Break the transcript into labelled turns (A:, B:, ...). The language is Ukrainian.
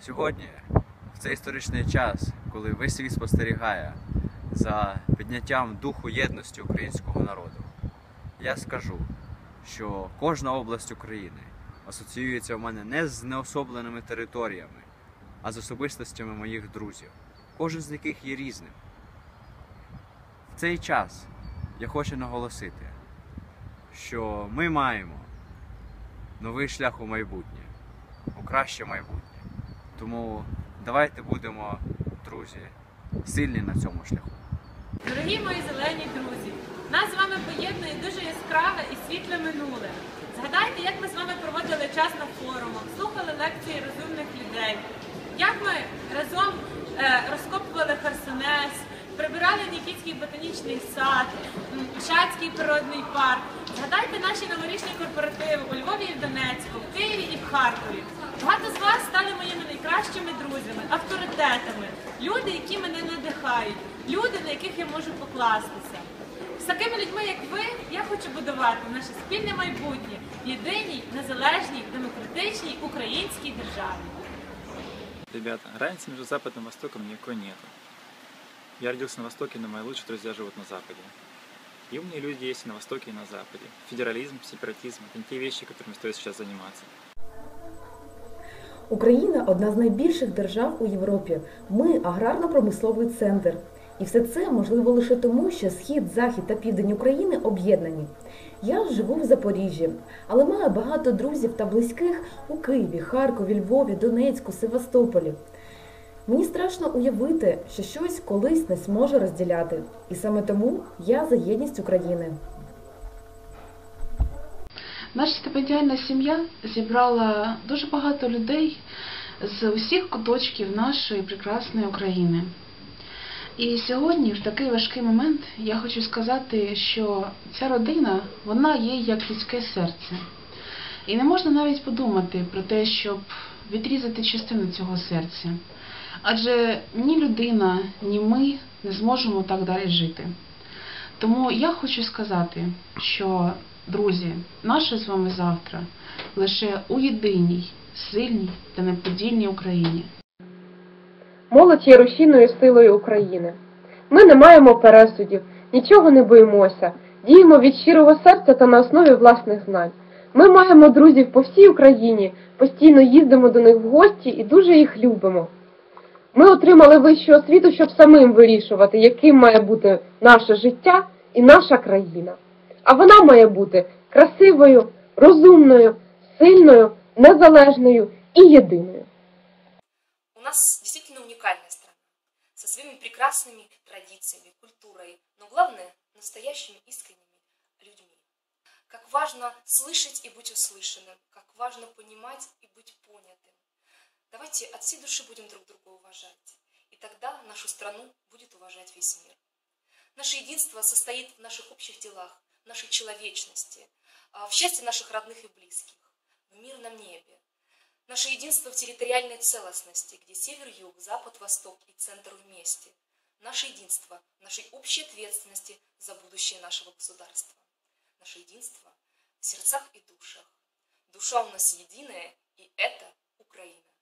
A: Сьогодні, в цей історичний час, коли весь світ спостерігає за підняттям духу єдності українського народу, я скажу, що кожна область України асоціюється в мене не з неособленими територіями, а з особистостями моїх друзів, кожен з яких є різним. В цей час я хочу наголосити, що ми маємо новий шлях у майбутнє, у краще майбутнє. Тому давайте будемо, друзі, сильні на цьому шляху.
B: Дорогі мої зелені друзі, нас з вами поєднує дуже яскраве і світле минуле. Згадайте, як ми з вами проводили час на форумах, слухали лекції розумних людей, як ми разом е, розкопували Херсонес, прибирали Нікітський ботанічний сад, Шацький природний парк. Згадайте наші новорічні корпоративи у Львові і в Донецьку, в Києві і в Харкові. Багато з вас стали моїми найкращими друзями, авторитетами, люди, які мене надихають, люди, на яких я можу покластися. З такими людьми, як ви, я хочу будувати наше спільне майбутнє в єдиній, незалежній, демократичній українській державі.
C: Ребята, разницы между Западом и Востоком никакой нету. Я родился на Востоке, но мои лучшие друзья живут на Западе. И умные люди есть и на Востоке, и на Западе. Федерализм, сепаратизм – это не те вещи, которыми стоит сейчас заниматься.
D: Україна одна з найбільших держав у Європі. Ми аграрно-промисловий центр. І все це можливо лише тому, що схід, захід та південь України об'єднані. Я живу в Запоріжжі, але маю багато друзів та близьких у Києві, Харкові, Львові, Донецьку, Севастополі. Мені страшно уявити, що щось колись нас може розділяти. І саме тому я за єдність України.
E: Наша стипендіальна сім'я зібрала дуже багато людей з усіх куточків нашої прекрасної України. І сьогодні, в такий важкий момент, я хочу сказати, що ця родина вона є як людське серце. І не можна навіть подумати про те, щоб відрізати частину цього серця. Адже ні людина, ні ми не зможемо так далі жити. Тому я хочу сказати, що, друзі, наше з вами завтра лише у єдиній, сильній та неподільній Україні.
F: Молодь є рушійною силою України. Ми не маємо пересудів, нічого не боїмося, діємо від щирого серця та на основі власних знань. Ми маємо друзів по всій Україні, постійно їздимо до них в гості і дуже їх любимо. Ми отримали вищу освіту, щоб самим вирішувати, яким має бути наше життя і наша країна. А вона має бути красивою, розумною, сильною, незалежною і єдиною.
G: У нас действительно уникальная страна, со своими прекрасными традициями, культурой, но главное, настоящими искренними людьми. Как важно слышать и быть услышанным, как важно понимать и быть понятым. Давайте от всей души будем друг друга уважать, и тогда нашу страну будет уважать весь мир. Наше единство состоит в наших общих делах, в нашей человечности, а, в счастье наших родных и близких, в мирном небе, Наше единство в территориальной целостности, где север-юг, запад-восток и центр вместе. Наше единство в нашей общей ответственности за будущее нашего государства. Наше единство в сердцах и душах. Душа у нас единая, и это Украина.